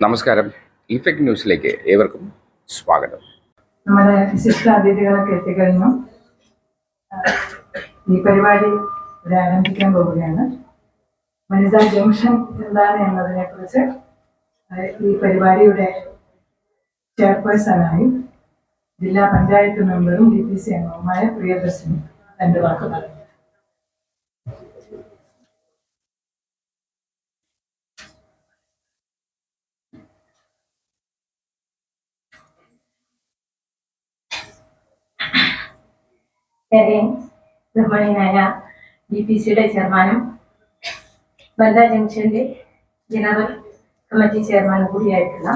നമസ്കാരം. ഇഫക്ട് ന്യൂസിലേക്ക് ഏവർക്കും സ്വാഗതം. നമ്മുടെ വിശിഷ്ട അതിഥികളൊക്കെ എത്തിക്കഴിഞ്ഞു. ഈ പരിപാടി ഇവിടെ ആരംഭിക്കാൻ പോവുകയാണ്. വനിതാ ജംഗ്ഷൻ എന്താണ് എന്നതിനെ കുറിച്ച് ഈ പരിപാടിയുടെ ചെയർപേഴ്സണായി ജില്ലാ പഞ്ചായത്ത് മെമ്പറും ഡി പി സി അംഗവുമായ പ്രിയദർശിനി രണ്ട് വാക്കുകൾ ഏറെ ബഹുമാനായ ഡി പി സിയുടെ ചെയർമാനും വനിതാ ജംഗ്ഷന്റെ ജനറൽ കമ്മിറ്റി ചെയർമാനും കൂടിയായിട്ടുള്ള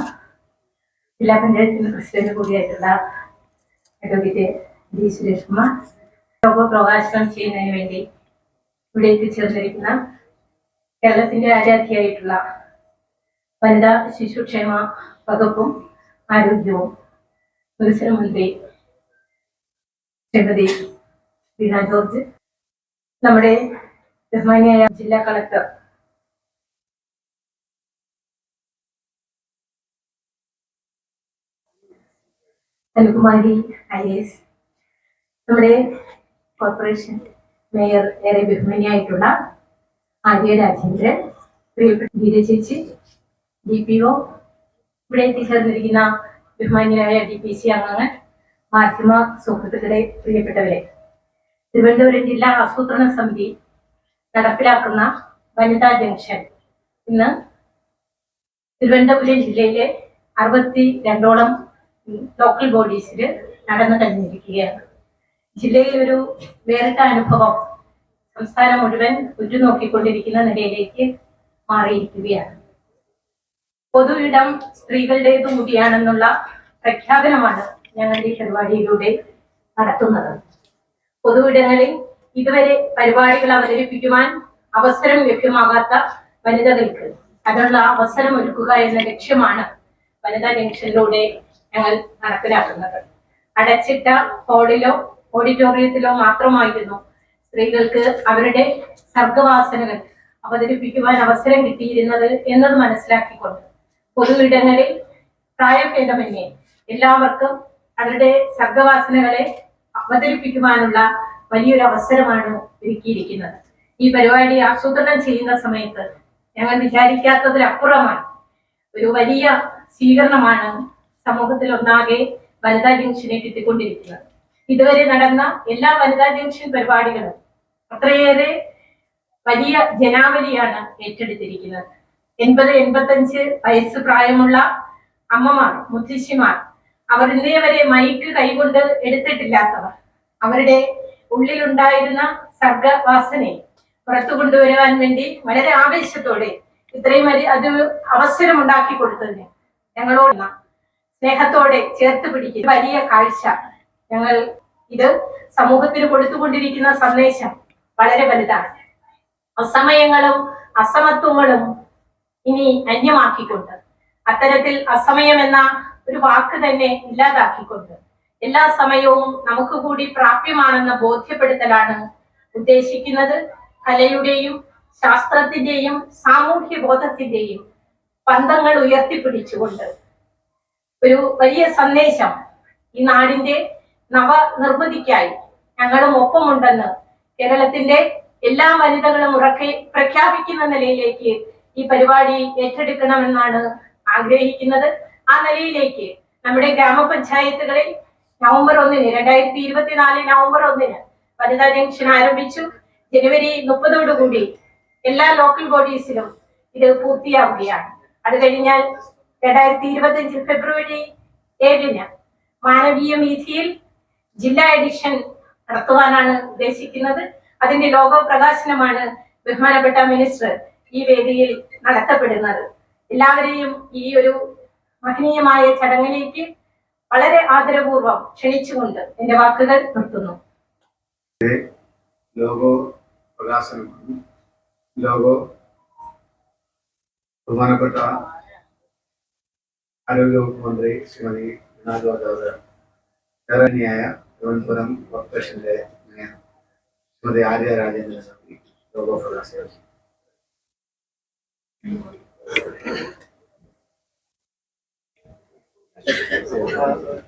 ജില്ലാ പഞ്ചായത്തിന്റെ പ്രസിഡന്റ് കൂടിയായിട്ടുള്ള അഡ്വക്കേറ്റ് ഡി സുരേഷ് കുമാർ. ലോക പ്രകാശനം ചെയ്യുന്നതിന് വേണ്ടി ഇവിടെ എത്തിച്ചേർന്നിരിക്കുന്ന കേരളത്തിന്റെ ആരാധ്യയായിട്ടുള്ള വനിതാ ശിശുക്ഷേമ വകുപ്പും ആരോഗ്യവും വികസന മന്ത്രി ശ്രീമതി വീണ ജോർജ് നമ്മുടെ ബഹുമാനിയായ ജില്ലാ കളക്ടർ അനുകുമാരി ഐ എസ് നമ്മുടെ കോർപ്പറേഷൻ മേയർ ഏറെ ബഹുമാനിയായിട്ടുള്ള ആര്യ രാജേന്ദ്രൻ പ്രിയപ്പെട്ട ഗീത ചേച്ചി ഡി പി ഒ ഇവിടെ എത്തിച്ചേർന്നിരിക്കുന്ന ബഹുമാനിയായ ഡി പി സി അംഗങ്ങൾ മാധ്യമ സുഹൃത്തുക്കളെ പ്രിയപ്പെട്ടവരെ. തിരുവനന്തപുരം ജില്ലാ ആസൂത്രണ സമിതി നടപ്പിലാക്കുന്ന വനിതാ ജംഗ്ഷൻ. ഇന്ന് തിരുവനന്തപുരം ജില്ലയിലെ അറുപത്തി രണ്ടോളം ലോക്കൽ ബോഡീസിൽ നടന്നു കഴിഞ്ഞിരിക്കുകയാണ്. ജില്ലയിൽ ഒരു വേറിട്ട അനുഭവം സംസ്ഥാനം മുഴുവൻ ഉറ്റുനോക്കിക്കൊണ്ടിരിക്കുന്ന നിലയിലേക്ക് മാറിയിരിക്കുകയാണ്. പൊതു ഇടം സ്ത്രീകളുടേതു കൂടിയാണെന്നുള്ള പ്രഖ്യാപനമാണ് ഞങ്ങളുടെ ഈ പരിപാടിയിലൂടെ നടത്തുന്നത്. പൊതു ഇടങ്ങളിൽ ഇതുവരെ പരിപാടികൾ അവതരിപ്പിക്കുവാൻ അവസരം ലഭ്യമാകാത്ത വനിതകൾക്ക് അതിനുള്ള അവസരം ഒരുക്കുക എന്ന ലക്ഷ്യമാണ് വനിതാ ജംഗ്ഷനിലൂടെ ഞങ്ങൾ നടപ്പിലാക്കുന്നത്. അടച്ചിട്ട ഹോളിലോ ഓഡിറ്റോറിയത്തിലോ മാത്രമായിരുന്നു സ്ത്രീകൾക്ക് അവരുടെ സർഗവാസനകൾ അവതരിപ്പിക്കുവാൻ അവസരം കിട്ടിയിരുന്നത് എന്നത് മനസ്സിലാക്കിക്കൊണ്ട്. പൊതു ഇടങ്ങളിൽ പ്രായഭേദമന്യേ എല്ലാവർക്കും അവരുടെ സർഗവാസനകളെ അവതരിപ്പിക്കുവാനുള്ള വലിയൊരു അവസരമാണ് ഒരുക്കിയിരിക്കുന്നത്. ഈ പരിപാടി ആസൂത്രണം ചെയ്യുന്ന സമയത്ത് ഞങ്ങൾ വിചാരിക്കാത്തതിലപ്പുറമാണ്. ഒരു വലിയ സ്വീകരണമാണ് സമൂഹത്തിൽ ഒന്നാകെ വനിതാ ജംഗ്ഷനെ കിട്ടിക്കൊണ്ടിരിക്കുന്നത്. ഇതുവരെ നടന്ന എല്ലാ വനിതാ ജംഗ്ഷൻ പരിപാടികളും അത്രയേറെ വലിയ ജനാവലിയാണ് ഏറ്റെടുത്തിരിക്കുന്നത്. എൺപത് എൺപത്തഞ്ച് വയസ്സ് പ്രായമുള്ള അമ്മമാർ മുത്തശ്ശിമാർ അവർ ഇന്നേ വരെ മൈക്ക് കൈകൊണ്ട് എടുത്തിട്ടില്ലാത്തവർ. അവരുടെ ഉള്ളിലുണ്ടായിരുന്ന സർഗവാസനെ പുറത്തു കൊണ്ടുവരുവാൻ വേണ്ടി വളരെ ആവേശത്തോടെ ഇത്രയും അത് അവസരം ഉണ്ടാക്കി കൊടുത്തതിന് ഞങ്ങളോട് സ്നേഹത്തോടെ ചേർത്ത് പിടിക്കുന്ന വലിയ കാഴ്ച. ഞങ്ങൾ ഇത് സമൂഹത്തിന് കൊടുത്തുകൊണ്ടിരിക്കുന്ന സന്ദേശം വളരെ വലുതാണ്. അസമയങ്ങളും അസമത്വങ്ങളും ഇനി അന്യമാക്കിക്കൊണ്ട് അത്തരത്തിൽ അസമയം എന്ന ഒരു വാക്ക് തന്നെ ഇല്ലാതാക്കിക്കൊണ്ട് എല്ലാ സമയവും നമുക്ക് കൂടി പ്രാപ്യമാണെന്ന ബോധ്യപ്പെടുത്തലാണ് ഉദ്ദേശിക്കുന്നത്. കലയുടെയും ശാസ്ത്രത്തിന്റെയും സാമൂഹ്യ ബോധത്തിന്റെയും പന്തങ്ങൾ ഉയർത്തിപ്പിടിച്ചുകൊണ്ട്. ഒരു വലിയ സന്ദേശം ഈ നാടിന്റെ നവനിർമ്മിതിക്കായി ഞങ്ങളും ഒപ്പമുണ്ടെന്ന് കേരളത്തിന്റെ എല്ലാ വനിതകളും ഉറക്കെ പ്രഖ്യാപിക്കുന്ന നിലയിലേക്ക് ഈ പരിപാടി ഏറ്റെടുക്കണമെന്നാണ് ആഗ്രഹിക്കുന്നത്. ആ നിലയിലേക്ക് നമ്മുടെ ഗ്രാമപഞ്ചായത്തുകളിൽ നവംബർ ഒന്നിന് രണ്ടായിരത്തി ഇരുപത്തിനാല് നവംബർ ഒന്നിന് വനിതാ ജംഗ്ഷൻ ആരംഭിച്ചു. ജനുവരി മുപ്പതോടുകൂടി എല്ലാ ലോക്കൽ ബോഡീസിലും ഇത് പൂർത്തിയാവുകയാണ്. അത് കഴിഞ്ഞാൽ രണ്ടായിരത്തി ഇരുപത്തിയഞ്ച് ഫെബ്രുവരി ഏഴിന് മാനവീയ വീഥിയിൽ ജില്ലാ എഡിഷൻ നടത്തുവാനാണ് ഉദ്ദേശിക്കുന്നത്. അതിന്റെ ലോഗോ പ്രകാശനമാണ് ബഹുമാനപ്പെട്ട മിനിസ്റ്റർ ഈ വേദിയിൽ നടത്തപ്പെടുന്നത്. എല്ലാവരെയും ഈ ഒരു മഹനീയമായ ചടങ്ങിലേക്ക് വളരെ ആദരപൂർവം ക്ഷണിച്ചുകൊണ്ട് എന്റെ വാക്കുകൾ നിർത്തുന്നു. ലോഗോ പ്രകാശനമാണ്. ലോഗോ ബഹുമാനപ്പെട്ട ആരോഗ്യവകുപ്പ് മന്ത്രി ശ്രീമതി കേരളീയായ തിരുവനന്തപുരം കോർപ്പറേഷന്റെ മേയർ ശ്രീമതി ആര്യ രാജേന്ദ്ര സ്വാമി ലോഗോ പ്രകാശനം 嗯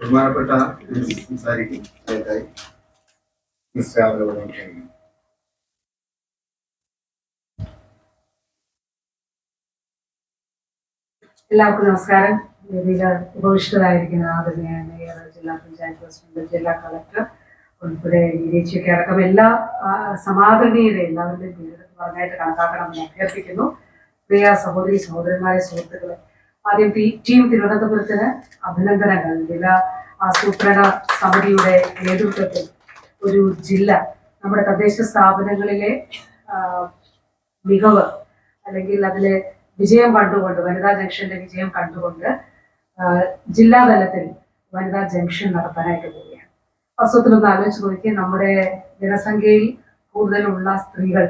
ബഹുമാനപ്പെട്ട സംസാരിക്കും എല്ലാവർക്കും നമസ്കാരം. വേദിയിൽ ഉപവിഷ്ടരായിരിക്കുന്ന ആദരണീയ ജില്ലാ പഞ്ചായത്ത് പ്രസിഡന്റ് ജില്ലാ കളക്ടർ ഉൾപ്പെടെ വിദേശിയൊക്കെ അടക്കം എല്ലാ സമാദരണീയരെ എല്ലാവരുടെയും പേര് പറഞ്ഞായിട്ട് കണക്കാക്കണമെന്ന് അഭ്യർത്ഥിക്കുന്നു. പ്രിയ സഹോദരി സഹോദരന്മാരെ സുഹൃത്തുക്കളെ ആദ്യം ടീം തിരുവനന്തപുരത്തിന് അഭിനന്ദനങ്ങൾ. ജില്ലാ ആസൂത്രണ സമിതിയുടെ നേതൃത്വത്തിൽ ഒരു ജില്ല നമ്മുടെ തദ്ദേശ സ്ഥാപനങ്ങളിലെ മികവ് അല്ലെങ്കിൽ അതിലെ വിജയം കണ്ടുകൊണ്ട് വനിതാ ജംഗ്ഷന്റെ വിജയം കണ്ടുകൊണ്ട് ജില്ലാ തലത്തിൽ വനിതാ ജംഗ്ഷൻ നടത്താനായിട്ട് പോവുകയാണ്. വസ്തുത്തിൽ ഒന്ന് ആലോചിച്ച് നോക്കി നമ്മുടെ ജനസംഖ്യയിൽ കൂടുതലുള്ള സ്ത്രീകൾ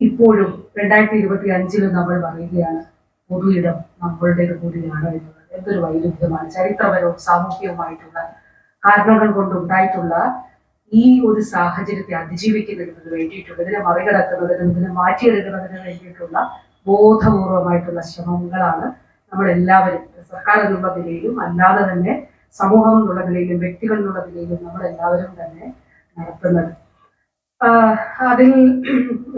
ഇപ്പോഴും രണ്ടായിരത്തി ഇരുപത്തി അഞ്ചിലും നമ്മൾ പറയുകയാണ് പൊതു ഇടം നമ്മളുടേത് കൂടിയാണ് എന്നുള്ളത് എന്തൊരു വൈരുദ്ധ്യമാണ് ചരിത്രപരവും സാമൂഹികവുമായിട്ടുള്ള കാരണങ്ങൾ കൊണ്ടുണ്ടായിട്ടുള്ള ഈ ഒരു സാഹചര്യത്തെ അതിജീവിക്കുന്നതിന് വേണ്ടിയിട്ടുള്ള ഇതിനെ മറികടക്കുന്നതിനും ഇതിനെ മാറ്റിയെടുക്കുന്നതിന് വേണ്ടിയിട്ടുള്ള ബോധപൂർവമായിട്ടുള്ള ശ്രമങ്ങളാണ് നമ്മൾ എല്ലാവരും സർക്കാർ എന്നുള്ള നിലയിലും അല്ലാതെ തന്നെ സമൂഹം എന്നുള്ള നിലയിലും വ്യക്തികൾ എന്നുള്ള നിലയിലും നമ്മൾ എല്ലാവരും തന്നെ നടത്തുന്നത്. അതിൽ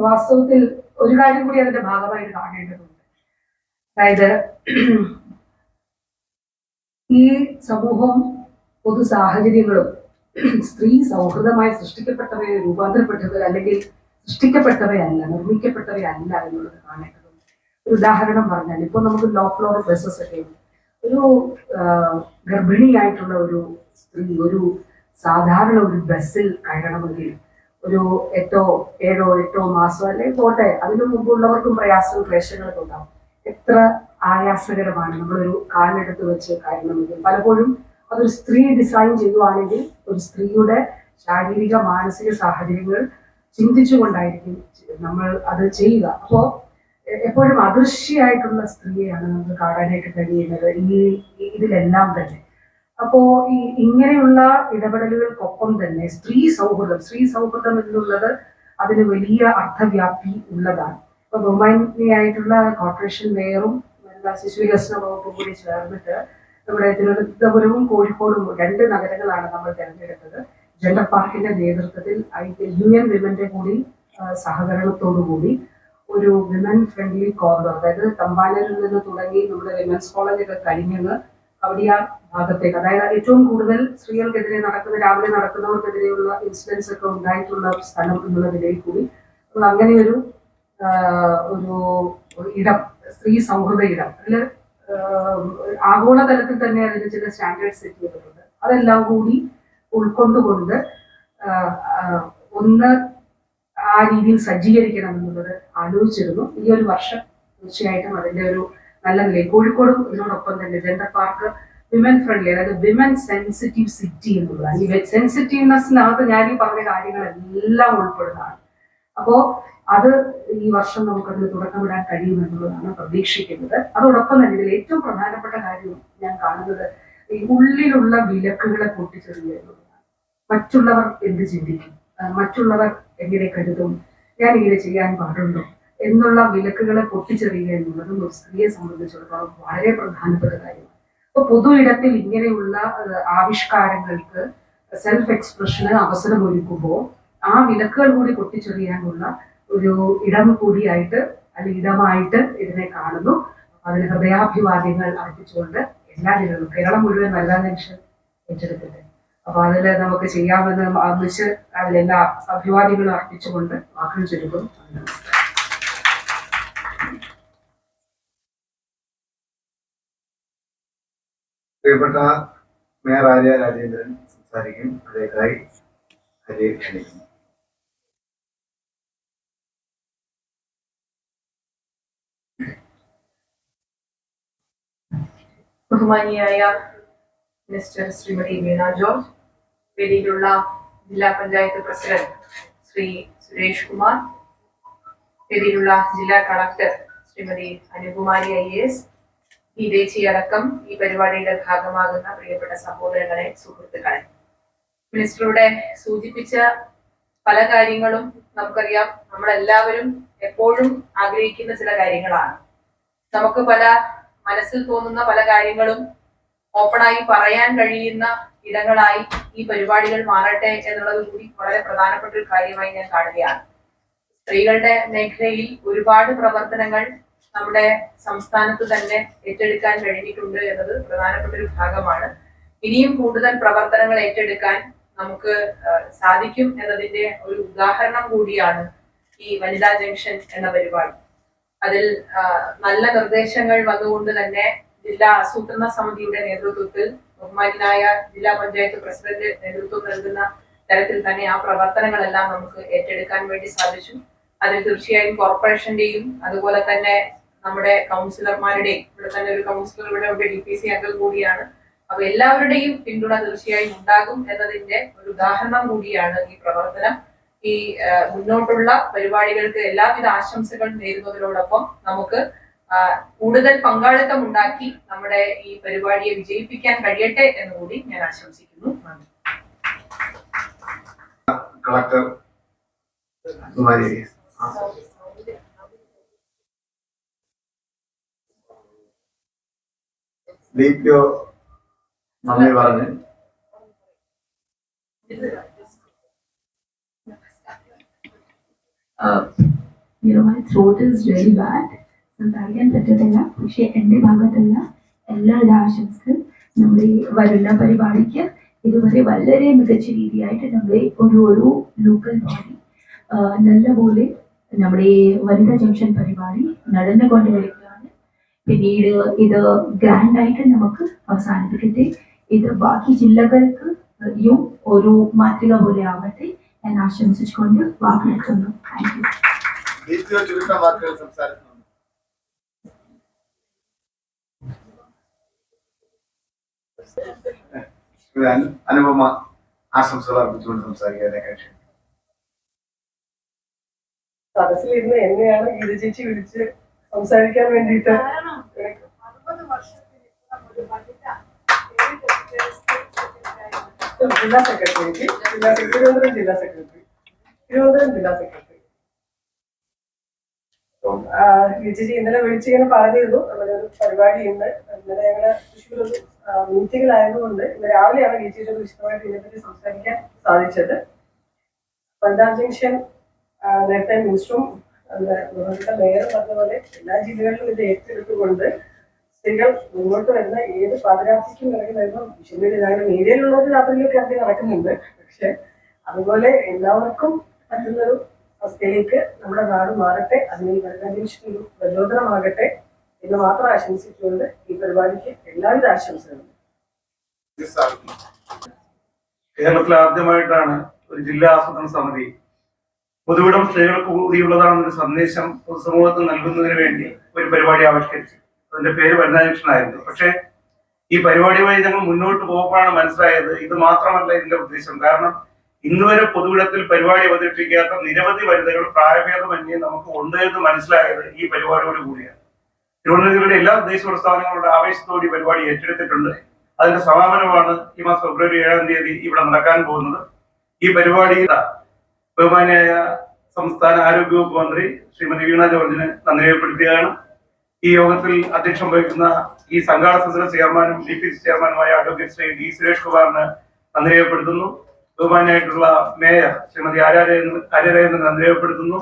വാസ്തവത്തിൽ ഒരു കാര്യം കൂടി അതിന്റെ ഭാഗമായിട്ട് കാണേണ്ടതുണ്ട്. അതായത് ഈ സമൂഹം പൊതു സാഹചര്യങ്ങളും സ്ത്രീ സൗഹൃദമായി സൃഷ്ടിക്കപ്പെട്ടവയെ രൂപാന്തരപ്പെട്ടത് അല്ലെങ്കിൽ സൃഷ്ടിക്കപ്പെട്ടവയല്ല നിർമ്മിക്കപ്പെട്ടവയല്ല എന്നുള്ളത് കാണേണ്ടതുണ്ട്. ഒരു ഉദാഹരണം പറഞ്ഞാൽ ഇപ്പോൾ നമുക്ക് ലോ ഫ്ലോർ ബസ്സസ് ഒക്കെ ഒരു ഗർഭിണിയായിട്ടുള്ള ഒരു സ്ത്രീ ഒരു സാധാരണ ഒരു ബസ്സിൽ കയറണമെങ്കിൽ ഒരു എട്ടോ ഏഴോ എട്ടോ മാസോ അല്ലെങ്കിൽ പോട്ടെ അതിനു മുമ്പുള്ളവർക്കും പ്രയാസവും ക്ലേശങ്ങളൊക്കെ ഉണ്ടാവും. എത്ര ആയാസകരമാണ്. നമ്മളൊരു കാലിനെടുത്ത് വെച്ച് കയറണമെങ്കിൽ പലപ്പോഴും അതൊരു സ്ത്രീ ഡിസൈൻ ചെയ്യുവാണെങ്കിൽ ഒരു സ്ത്രീയുടെ ശാരീരിക മാനസിക സാഹചര്യങ്ങൾ ചിന്തിച്ചുകൊണ്ടായിരിക്കും നമ്മൾ അത് ചെയ്യുക. അപ്പോൾ എപ്പോഴും അദൃശ്യമായിട്ടുള്ള സ്ത്രീയെയാണ് നമുക്ക് കാണാനായിട്ട് കഴിയുന്നത്. ഈ ഇതിലെല്ലാം തന്നെ. അപ്പോ ഈ ഇങ്ങനെയുള്ള ഇടപെടലുകൾക്കൊപ്പം തന്നെ സ്ത്രീ സൗഹൃദം സ്ത്രീ സൗഹൃദം എന്നുള്ളത് അതിന് വലിയ അർത്ഥവ്യാപ്തി ഉള്ളതാണ്. ഇപ്പൊ ബഹുമാനിയായിട്ടുള്ള കോർപ്പറേഷൻ മേയറും ശിശു വികസന വകുപ്പ് കൂടി ചേർന്നിട്ട് നമ്മുടെ തിരുവനന്തപുരവും കോഴിക്കോടും രണ്ട് നഗരങ്ങളാണ് നമ്മൾ തിരഞ്ഞെടുത്തത്. ജെൻഡർ പാർക്കിന്റെ നേതൃത്വത്തിൽ യു എൻ വിമന്റെ കൂടി സഹകരണത്തോടുകൂടി സഹകരണത്തോടു കൂടി ഒരു വിമൻ ഫ്രണ്ട്ലി കോർണർ അതായത് തമ്പാനൂരിൽ നിന്ന് തുടങ്ങി നമ്മുടെ വിമൻസ് കോളേജൊക്കെ കഴിഞ്ഞത് കവടിയാർ ഭാഗത്തേക്ക് അതായത് ഏറ്റവും കൂടുതൽ സ്ത്രീകൾക്കെതിരെ നടക്കുന്ന രാവിലെ നടക്കുന്നവർക്കെതിരെയുള്ള ഇൻസിഡൻസ് ഒക്കെ ഉണ്ടായിട്ടുള്ള സ്ഥലം എന്നുള്ള നിലയിൽ കൂടി. അങ്ങനെ ഒരു ഒരു ഇടം സ്ത്രീ സൗഹൃദ ഇടം അതിൽ ആഗോളതലത്തിൽ തന്നെ അതിന് ചില സ്റ്റാൻഡേർഡ് സെറ്റ് ചെയ്തിട്ടുണ്ട്. അതെല്ലാം കൂടി ഉൾക്കൊണ്ടുകൊണ്ട് ഒന്ന് ആ രീതിയിൽ സജ്ജീകരിക്കണം എന്നുള്ളത് ആലോചിച്ചിരുന്നു. ഈ ഒരു വർഷം തീർച്ചയായിട്ടും അതിന്റെ ഒരു നല്ല നിലയിൽ കോഴിക്കോടും ഇതിനോടൊപ്പം തന്നെ ജെൻഡർ പാർക്ക് വിമൻ ഫ്രണ്ട്ലി അതായത് വിമൻ സെൻസിറ്റീവ് സിറ്റി എന്നുള്ളതാണ് ഈ സെൻസിറ്റീവ്നെസ്സിനകത്ത് ഞാൻ ഈ പറഞ്ഞ കാര്യങ്ങളെല്ലാം ഉൾപ്പെടുന്നതാണ്. അപ്പോ അത് ഈ വർഷം നമുക്കതിന് തുടക്കമിടാൻ കഴിയുമെന്നുള്ളതാണ് പ്രതീക്ഷിക്കുന്നത്. അതോടൊപ്പം തന്നെ ഇതിൽ ഏറ്റവും പ്രധാനപ്പെട്ട കാര്യം ഞാൻ കാണുന്നത് ഈ ഉള്ളിലുള്ള വിലക്കുകളെ പൊട്ടിച്ചെറിയുക എന്നുള്ളതാണ് മറ്റുള്ളവർ എന്ത് ചിന്തിക്കും? മറ്റുള്ളവർ എങ്ങനെ കരുതും? ഞാൻ ഇങ്ങനെ ചെയ്യാൻ പാടുണ്ടോ? എന്നുള്ള വിലക്കുകളെ പൊട്ടിച്ചെറിയുക എന്നുള്ളതും ഒരു സ്ത്രീയെ സംബന്ധിച്ചിടത്തോളം വളരെ പ്രധാനപ്പെട്ട കാര്യമാണ് അപ്പൊ പൊതു ഇടത്തിൽ ഇങ്ങനെയുള്ള ആവിഷ്കാരങ്ങൾക്ക് സെൽഫ് എക്സ്പ്രഷന് അവസരമൊരുക്കുമ്പോൾ ആ വിലക്കുകൾ കൂടി പൊട്ടിച്ചെറിയാനുള്ള ഒരു ഇടം കൂടിയായിട്ട് അല്ലെങ്കിൽ ഇടമായിട്ട് ഇതിനെ കാണുന്നു. അതിന് ഹൃദയാഭിവാദ്യങ്ങൾ അർപ്പിച്ചുകൊണ്ട് എല്ലാ ജനങ്ങളും കേരളം മുഴുവൻ നല്ല ജംഗ്ഷൻ ഏറ്റെടുത്തിട്ട് അപ്പൊ അതിൽ നമുക്ക് ചെയ്യാമെന്ന് ഒന്നിച്ച് അതിലെല്ലാ അഭിവാദ്യങ്ങളും അർപ്പിച്ചുകൊണ്ട് വാക്കുകൾ ചുരുക്കും പ്രിയപ്പെട്ട മേയർ ആര്യ രാജേന്ദ്രൻ സംസാരിക്കും. അതേക്കായി ഹരിയെ ക്ഷണിക്കുന്നു. ബഹുമാനിയായ മിസ്റ്റർ ശ്രീമതി വീണ ജോർജ് വേദിയിലുള്ള ജില്ലാ പഞ്ചായത്ത് പ്രസിഡന്റ് ശ്രീ സുരേഷ് കുമാർ വേദിയിലുള്ള ജില്ലാ collector Shrimati Anukumari I S ഈ ദേശീയടക്കം ഈ പരിപാടിയുടെ ഭാഗമാകുന്ന പ്രിയപ്പെട്ട സഹോദരങ്ങളെ സുഹൃത്തുക്കളെ. മിനിസ്റ്ററുടെ സൂചിപ്പിച്ച പല കാര്യങ്ങളും നമുക്കറിയാം. നമ്മളെല്ലാവരും എപ്പോഴും ആഗ്രഹിക്കുന്ന ചില കാര്യങ്ങളാണ്. നമുക്ക് പല മനസ്സിൽ തോന്നുന്ന പല കാര്യങ്ങളും ഓപ്പണായി പറയാൻ കഴിയുന്ന ഇടങ്ങളായി ഈ പരിപാടികൾ മാറട്ടെ എന്നുള്ളത് കൂടി വളരെ പ്രധാനപ്പെട്ട ഒരു കാര്യമായി ഞാൻ കാണുകയാണ്. സ്ത്രീകളുടെ മേഖലയിൽ ഒരുപാട് പ്രവർത്തനങ്ങൾ നമ്മുടെ സംസ്ഥാനത്ത് തന്നെ ഏറ്റെടുക്കാൻ കഴിഞ്ഞിട്ടുണ്ട് എന്നത് പ്രധാനപ്പെട്ട ഒരു ഭാഗമാണ്. ഇനിയും കൂടുതൽ പ്രവർത്തനങ്ങൾ ഏറ്റെടുക്കാൻ നമുക്ക് സാധിക്കും എന്നതിന്റെ ഒരു ഉദാഹരണം കൂടിയാണ് ഈ വനിതാ ജംഗ്ഷൻ എന്ന പരിപാടി. അതിൽ നല്ല നിർദ്ദേശങ്ങൾ വന്നുകൊണ്ട് തന്നെ ജില്ലാ ആസൂത്രണ സമിതിയുടെ നേതൃത്വത്തിൽ ബഹുമാനായ ജില്ലാ പഞ്ചായത്ത് പ്രസിഡന്റ് നേതൃത്വം നൽകുന്ന തരത്തിൽ തന്നെ ആ പ്രവർത്തനങ്ങളെല്ലാം നമുക്ക് ഏറ്റെടുക്കാൻ വേണ്ടി സാധിച്ചു. അതിൽ തീർച്ചയായും കോർപ്പറേഷന്റെയും അതുപോലെ തന്നെ നമ്മുടെ കൗൺസിലർമാരുടെയും ഇവിടെ തന്നെ ഒരു കൗൺസിലർ ഇവിടെ ഉണ്ട് ഡി പി സി അംഗം കൂടിയാണ്. അപ്പൊ എല്ലാവരുടെയും പിന്തുണ തീർച്ചയായും ഉണ്ടാകും എന്നതിന്റെ ഒരു ഉദാഹരണം കൂടിയാണ് ഈ പ്രവർത്തനം. ഈ മുന്നോട്ടുള്ള പരിപാടികൾക്ക് എല്ലാവിധ ആശംസകൾ നേരുന്നതിനോടൊപ്പം നമുക്ക് കൂടുതൽ പങ്കാളിത്തം ഉണ്ടാക്കി നമ്മുടെ ഈ പരിപാടിയെ വിജയിപ്പിക്കാൻ കഴിയട്ടെ എന്ന് കൂടി ഞാൻ ആശംസിക്കുന്നു. കളക്ടർ നന്ദി പറഞ്ഞ്. You know my throat is very bad സംസാരിക്കാൻ പറ്റത്തില്ല പക്ഷെ എന്റെ ഭാഗത്തുള്ള എല്ലാവിധ ആശംസകൾ നമ്മുടെ ഈ വരുന്ന പരിപാടിക്ക് ഇതുവരെ വളരെ മികച്ച രീതിയായിട്ട് നമ്മുടെ ഒരു ഒരു ലോക്കൽ ബോഡി നല്ലപോലെ നമ്മുടെ വനിതാ ജംഗ്ഷൻ പരിപാടി നടന്നുകൊണ്ടിരിക്കുകയാണ്. പിന്നീട് ഇത് ഗ്രാൻഡ് ആയിട്ട് നമുക്ക് അവസാനിപ്പിക്കട്ടെ. ഇത് ബാക്കി ജില്ലകൾക്ക് യും ഒരു മാതൃക പോലെ ആവട്ടെ. ഞാൻ ആശംസിച്ചുകൊണ്ട് വാക്കെടുക്കുന്നു താങ്ക് യു അനുപമ ആശംസകൾ അർപ്പിച്ചുകൊണ്ട് സംസാരിക്കാതെ ക്ഷണിക്കുന്നു സദസ്സിലിരുന്ന് എന്നെയാണ് ഗീത ചേച്ചി വിളിച്ച് സംസാരിക്കാൻ വേണ്ടിയിട്ട് ജില്ലാ സെക്രട്ടറിക്ക് ജില്ലാ തിരുവനന്തപുരം ജില്ലാ സെക്രട്ടറി തിരുവനന്തപുരം ജില്ലാ സെക്രട്ടറി ഇന്നലെ വിളിച്ചിങ്ങനെ പറഞ്ഞിരുന്നു. നമ്മുടെ ഒരു പരിപാടി ഉണ്ട് ഇന്നലെ ഞങ്ങളെ തൃശ്ശൂർ ഒരു മീറ്റിംഗിലായതുകൊണ്ട് ഇന്ന് രാവിലെയാണ് ചേച്ചിയോട് വിശദമായിട്ട് ഇതിനെപ്പറ്റി സംസാരിക്കാൻ സാധിച്ചത്. പഞ്ചാബ് ജംഗ്ഷൻ നേരത്തെ മിനിസ്റ്ററും മേയറും മേയർ പറഞ്ഞ പോലെ എല്ലാ ജില്ലകളിലും ഇത് ഏറ്റെടുത്തുകൊണ്ട് സ്ത്രീകൾ മുന്നോട്ട് വരുന്ന ഏത് പാതിരാത്രിക്കും ഇറങ്ങി വരുമ്പോൾ വിഷയം ഞങ്ങളുടെ മീഡിയയിലുള്ളവർ രാത്രിയിലൊക്കെ ഇറങ്ങി നടക്കുന്നുണ്ട്. പക്ഷെ അതുപോലെ എല്ലാവർക്കും പറ്റുന്നൊരു അവസ്ഥയിലേക്ക് നമ്മുടെ നാട് മാറട്ടെ അതിന് ഒരു പ്രചോദനമാകട്ടെ എന്ന് മാത്രം ആശംസിച്ചുകൊണ്ട് ഈ പരിപാടിക്ക് എല്ലാവിധ ആശംസകളും. കേരളത്തിൽ ആദ്യമായിട്ടാണ് ഒരു ജില്ലാ ആസൂത്രണ സമിതി പൊതുവിടം സ്ത്രീകൾക്ക് കൂടിയുള്ളതാണെന്നൊരു സന്ദേശം പൊതുസമൂഹത്തിന് നൽകുന്നതിന് വേണ്ടി ഒരു പരിപാടി ആവിഷ്കരിച്ചു അതിന്റെ പേര് വനിതാ ജംഗ്ഷൻ ആയിരുന്നു. പക്ഷേ ഈ പരിപാടി വഴി ഞങ്ങൾ മുന്നോട്ട് പോകുമ്പോഴാണ് മനസ്സിലായത്. ഇത് മാത്രമല്ല ഇതിന്റെ ഉദ്ദേശം. കാരണം ഇന്നുവരെ പൊതുവിടത്തിൽ പരിപാടി അവതരിപ്പിക്കാത്ത നിരവധി വനിതകൾ പ്രായഭേദമന്യേ നമുക്ക് ഉണ്ട് എന്ന് മനസ്സിലായത് ഈ പരിപാടിയോട് കൂടിയാണ്. തിരുവനന്തപുരത്തിലെ എല്ലാ ദേശീയ പ്രസ്ഥാനങ്ങളുടെ ആവേശത്തോടെ പരിപാടി ഏറ്റെടുത്തിട്ടുണ്ട്. അതിന്റെ സമാപനമാണ് ഈ മാസം ഫെബ്രുവരി ഏഴാം തീയതി ഇവിടെ നടക്കാൻ പോകുന്നത്. ഈ പരിപാടിയിൽ ബഹുമാനിയായ സംസ്ഥാന ആരോഗ്യ വകുപ്പ് മന്ത്രി ശ്രീമതി വീണ ജോർജിന് നന്ദി രേഖപ്പെടുത്തുകയാണ്. ഈ യോഗത്തിൽ അധ്യക്ഷം വഹിക്കുന്ന ഈ സംഘാടന സമിതിയുടെ ചെയർമാനും ഡി പി സി ചെയർമാനുമായ അഡ്വക്കേറ്റ് ശ്രീ ഡി സുരേഷ് കുമാറിന് നന്ദി രേഖപ്പെടുത്തുന്നു. ബഹുമാനായിട്ടുള്ള മേയർ ശ്രീമതി ആര്യാരേന്ദ്രൻ നന്ദി രേഖപ്പെടുത്തുന്നു.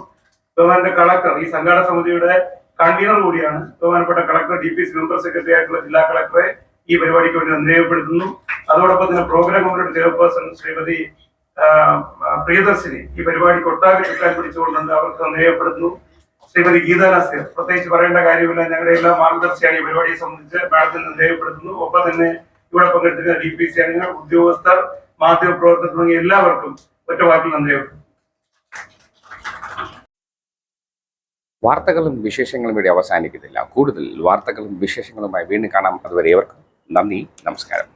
ബഹുമാന്റെ കളക്ടർ ഈ സംഘാടന സമിതിയുടെ കൺവീനർ കൂടിയാണ് ബഹുമാനപ്പെട്ട collector D P C member secretary ആയിട്ടുള്ള ജില്ലാ കളക്ടറെ ഈ പരിപാടിക്ക് വേണ്ടി നന്ദി രേഖപ്പെടുത്തുന്നു. അതോടൊപ്പം തന്നെ പ്രോഗ്രാം കമ്മിറ്റിയുടെ ചെയർപേഴ്സൺ ശ്രീമതി പ്രിയദർശിനി ഈ പരിപാടിക്ക് ഒട്ടാകെ ചുക്കാൻ പിടിച്ചുകൊണ്ടുണ്ട് അവർക്ക് നന്ദി രേഖപ്പെടുത്തുന്നു. ശ്രീമതി ഗീത നസീർ പ്രത്യേകിച്ച് പറയേണ്ട കാര്യമില്ല. ഞങ്ങളുടെ എല്ലാ മാർഗദർശിയാണ് ഈ പരിപാടിയെ സംബന്ധിച്ച് മാഡത്തിൽ നിന്ന് രേഖപ്പെടുത്തുന്നു. ഒപ്പം തന്നെ ഇവിടെ പങ്കെടുത്തിരുന്ന ഡി പി സി അംഗങ്ങൾ ഉദ്യോഗസ്ഥർ മാധ്യമപ്രവർത്തകർ തുടങ്ങിയ എല്ലാവർക്കും ഒറ്റ വാക്കിൽ നന്ദി വാർത്തകളും വിശേഷങ്ങളും ഇവിടെ അവസാനിക്കുന്നില്ല. കൂടുതൽ വാർത്തകളും വിശേഷങ്ങളുമായി വീണ്ടും കാണാം. അതുവരെ ഏവർക്കും നന്ദി നമസ്കാരം.